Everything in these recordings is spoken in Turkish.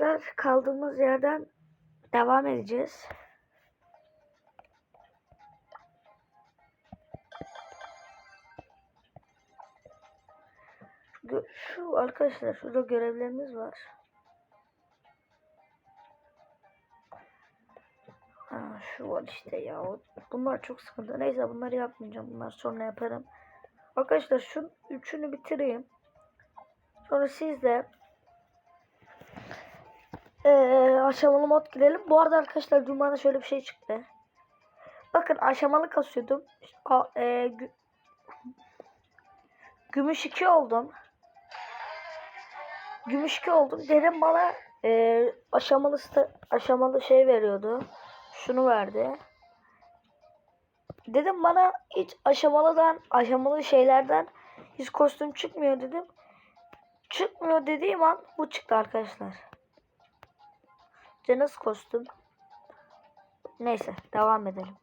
arkadaşlar kaldığımız yerden devam edeceğiz. Şu arkadaşlar şurada görevlerimiz var. Ha, şu var işte ya. Bunlar çok sıkıntı. Neyse bunları yapmayacağım. Bunlar sonra yaparım. Arkadaşlar şu üçünü bitireyim. Sonra siz de eee, aşamalı mod girelim. Bu arada arkadaşlar bana şöyle bir şey çıktı. Bakın aşamalı kasıyordum. A, eee, gü- gümüş 2 oldum. Gümüş 2 oldum. Dedim bana eee, aşamalı aşamalı şey veriyordu. Şunu verdi. Dedim bana hiç aşamalıdan aşamalı şeylerden hiç kostüm çıkmıyor dedim. Çıkmıyor dediğim an bu çıktı arkadaşlar. Canız kostüm. Neyse devam edelim.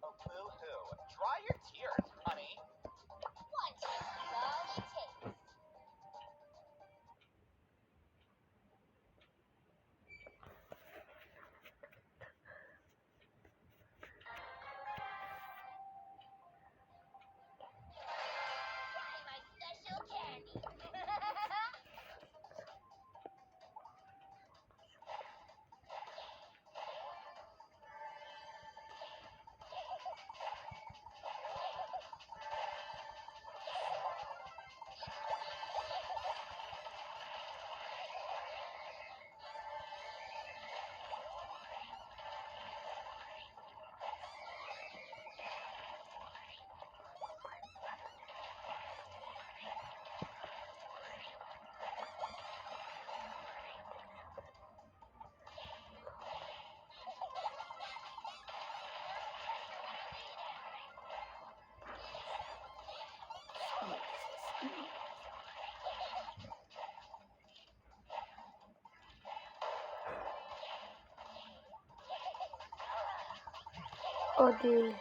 Hadi.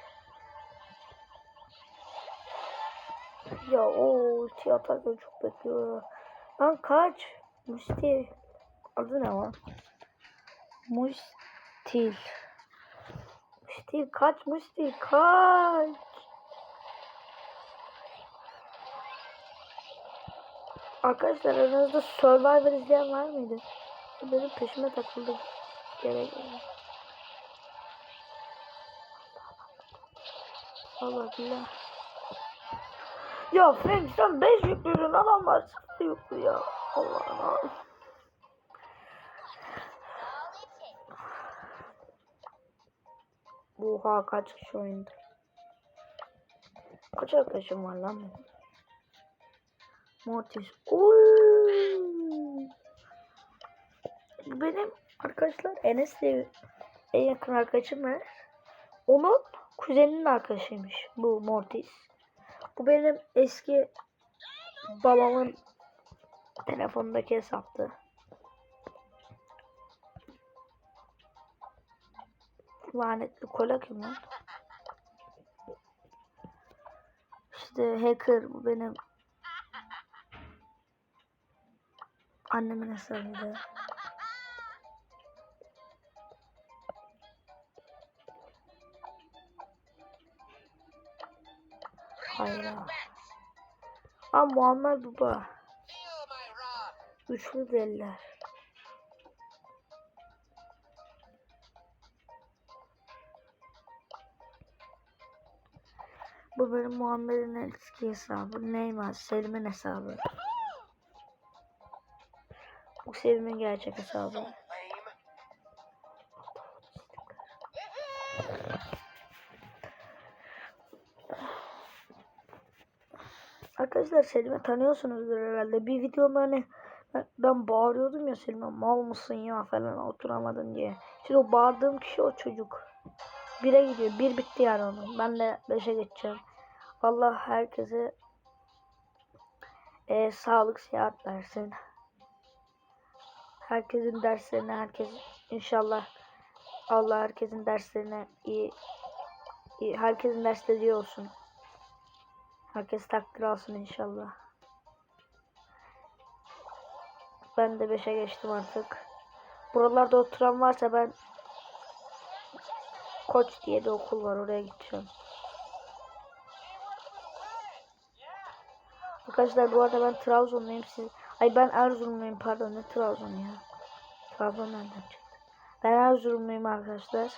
Ya o ulti atarken çok bekliyor. Lan kaç. Musti. Adı ne lan? Mustil. Mustil kaç Mustil kaç. Arkadaşlar aranızda Survivor izleyen var mıydı? Benim peşime takıldı. Gerek yok. Allah billah. Ya Fem sen 5 yüklüydün adamlar sıfır yüklü ya. Allah'ım. all it takes. Oha kaç kişi oynadı. Kaç arkadaşım var lan benim? Mortis. Benim arkadaşlar Enes diye en yakın arkadaşım var. Onun kuzeninin arkadaşıymış bu Mortis. Bu benim eski babamın telefonundaki hesaptı. Lanetli kola kim? İşte hacker bu benim annemin hesabıydı. Hayır. ha. Aa Muammer Baba. Güçlü deliler. Bu benim Muhammed'in eski hesabı. Neymar, Selim'in hesabı. Bu Selim'in gerçek hesabı. Arkadaşlar Selim'i tanıyorsunuzdur herhalde. Bir videomda hani ben, ben bağırıyordum ya Selim'e mal mısın ya falan oturamadın diye. Şimdi o bağırdığım kişi o çocuk. Bire gidiyor. Bir bitti yani onun. Ben de beşe geçeceğim. Allah herkese e, sağlık sıhhat versin. Herkesin derslerine herkes inşallah Allah herkesin derslerine iyi, iyi herkesin dersleri iyi olsun. Herkes takdir alsın inşallah. Ben de 5'e geçtim artık. Buralarda oturan varsa ben Koç diye de okul var oraya gideceğim. Arkadaşlar bu arada ben Trabzonluyum siz. Ay ben Erzurumluyum pardon ne Trabzon ya. Trabzon nereden çıktı? Ben Erzurumluyum arkadaşlar.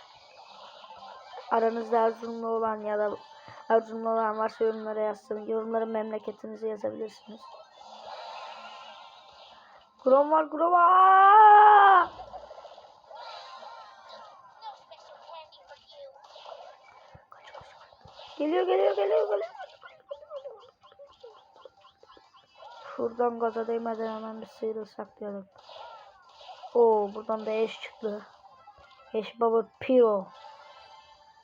Aranızda Erzurumlu olan ya da Erzurumlu olan varsa yorumlara yazsın. Yorumlara memleketinizi yazabilirsiniz. Grom var Grom var. Geliyor geliyor geliyor geliyor. Şuradan gaza değmeden hemen bir sıyrılsak diyorum. Oo buradan da eş çıktı. Eş baba piro.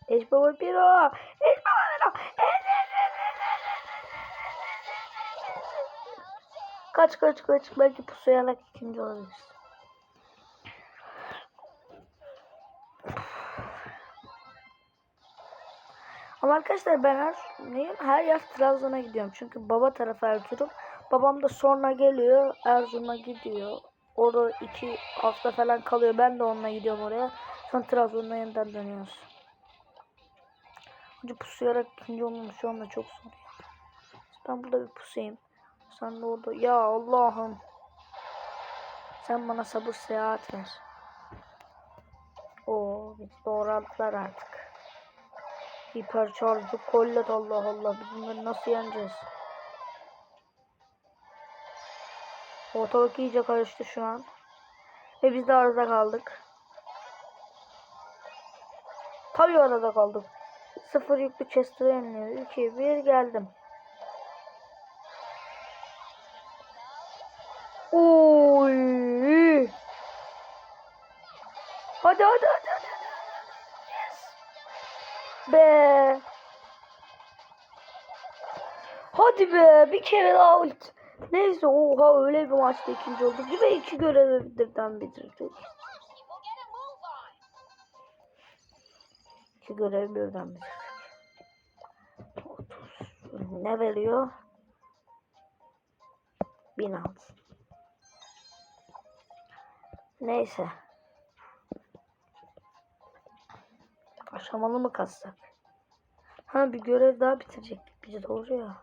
Eş baba piro. Eş, eş, eş, eş, eş, eş, eş. Kaç kaç kaç. Belki pusuyarak ikinci olabiliriz. Ama arkadaşlar ben her neyim? Her yaz Trabzon'a gidiyorum. Çünkü baba tarafı Erzurum. Babam da sonra geliyor Erzurum'a gidiyor. Orada iki hafta falan kalıyor. Ben de onunla gidiyorum oraya. Sonra Trabzon'a yeniden dönüyoruz. Önce pusuyarak ikinci olmamış şu anda çok zor. Ben burada bir pusayım. Sen de orada. Ya Allah'ım. Sen bana sabır seyahat ver. Oo, biz doğradılar artık. Hipercharge'ı kollet Allah Allah. Biz bunları nasıl yeneceğiz? Ortalık iyice karıştı şu an. Ve biz de arada kaldık. Tabii arada kaldık. Sıfır yüklü Chester'ı yeniliyor. 2 1 geldim. Hadi hadi hadi hadi. Be. Hadi be bir kere daha ult. Neyse oha öyle bir maçta ikinci olduk. Gibi iki görevi birden bitirdik. İki görevi birden bitirdik. 30. Ne veriyor? 1006. Neyse. Aşamalı mı kassak? Ha bir görev daha bitirecektik biz doğru ya.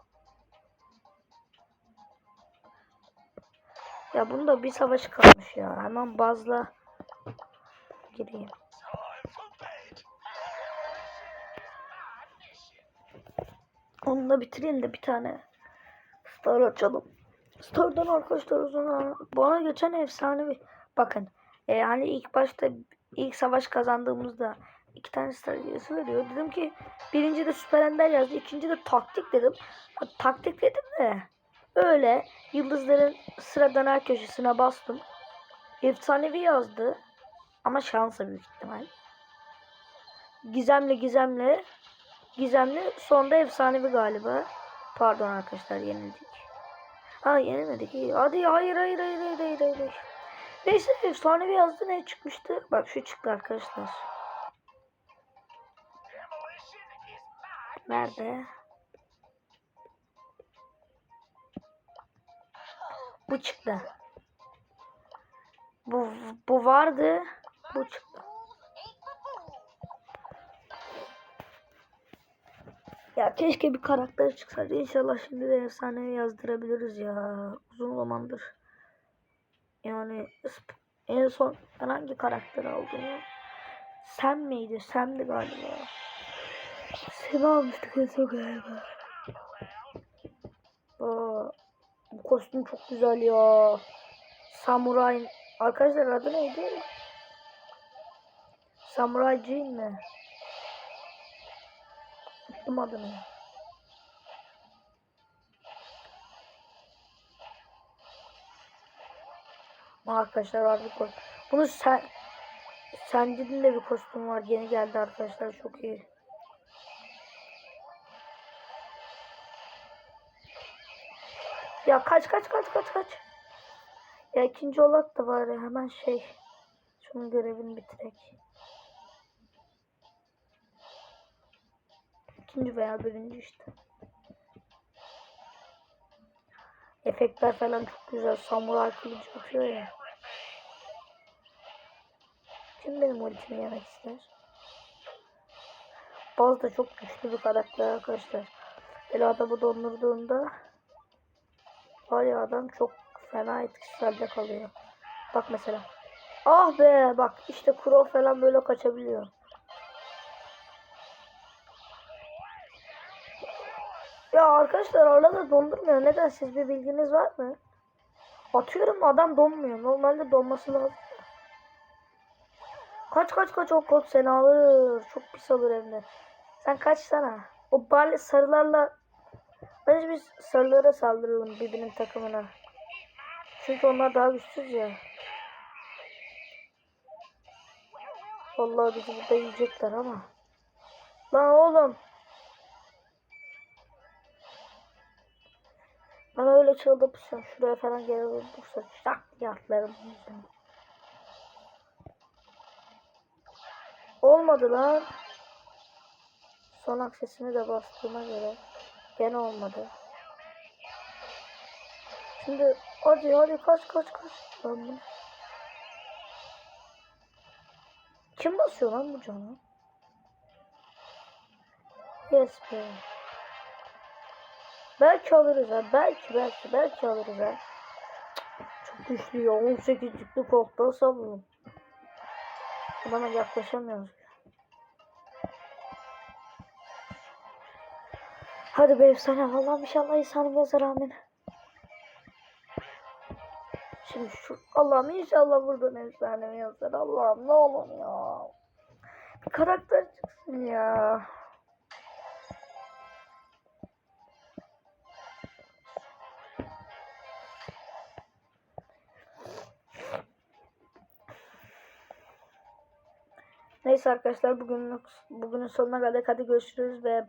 Ya bunda bir savaş kalmış ya. Hemen bazla gireyim. Onu da bitireyim de bir tane Star açalım. Star'dan arkadaşlar zaman bana geçen efsanevi. Bakın e, hani ilk başta ilk savaş kazandığımızda iki tane Star hediyesi veriyor. Dedim ki birinci de Süper Ender yazdı. ikinci de taktik dedim. Ha, taktik dedim de öyle yıldızların sıradan her köşesine bastım. Efsanevi yazdı. Ama şansa büyük ihtimal. Gizemli gizemli. Gizemli sonda efsanevi galiba. Pardon arkadaşlar yenildik. Ha yenemedik iyi. Hadi hayır hayır hayır hayır hayır. hayır. Neyse efsanevi yazdı ne çıkmıştı? Bak şu çıktı arkadaşlar. Nerede? Bu çıktı. Bu bu vardı. Bu çıktı. Ya keşke bir karakter çıksaydı. İnşallah şimdi de efsanevi yazdırabiliriz ya. Uzun zamandır. Yani en son hangi karakter aldım ya? Sen miydi? Sem'di galiba. Sen almıştık en son galiba. Aa, bu kostüm çok güzel ya. Samuray. Arkadaşlar adı neydi? Samuray Jean mi? Unuttum adını. Arkadaşlar bir kostüm. Bunu sen Sendin'in de bir kostüm var. Yeni geldi arkadaşlar. Çok iyi. Ya kaç kaç kaç kaç kaç. Ya ikinci olak da bari hemen şey. Şunun görevini bitirek. İkinci veya birinci işte. Efektler falan çok güzel. Samuray kılıcı atıyor ya. Kim benim ultimi yemek ister? Baz da çok güçlü bir karakter arkadaşlar. Böyle adamı dondurduğunda var ya adam çok fena etkisiz halde kalıyor. Bak mesela. Ah be bak işte Crow falan böyle kaçabiliyor. Ya arkadaşlar arada dondurmuyor. Neden siz bir bilginiz var mı? Atıyorum adam donmuyor. Normalde donması lazım. Kaç kaç kaç o kod seni alır. Çok pis alır hem de. Sen kaçsana. O bal sarılarla Bence biz sarılara saldıralım birbirinin takımına. Çünkü onlar daha güçsüz ya. Vallahi bizi burada yiyecekler ama. Lan oğlum. Ben öyle çıldı pusacağım. Şuraya falan gelebilir. Bursa şak diye atlarım. Olmadı lan. Son aksesini de bastığıma göre gene olmadı. Şimdi hadi hadi kaç kaç kaç. Lan bu- Kim basıyor lan bu canı? Yes be. Belki alırız ha. Belki belki belki alırız ha. Çok güçlü ya. 18'likli korktan savunun. Bana yaklaşamıyoruz. Hadi be efsane. Allah'ım inşallah insanım yazar amin. Şimdi şu Allah'ım inşallah buradan efsane yazar. Allah'ım ne olur ya. Bir karakter çıksın ya. Neyse arkadaşlar bugün bugünün sonuna geldik. Hadi görüşürüz ve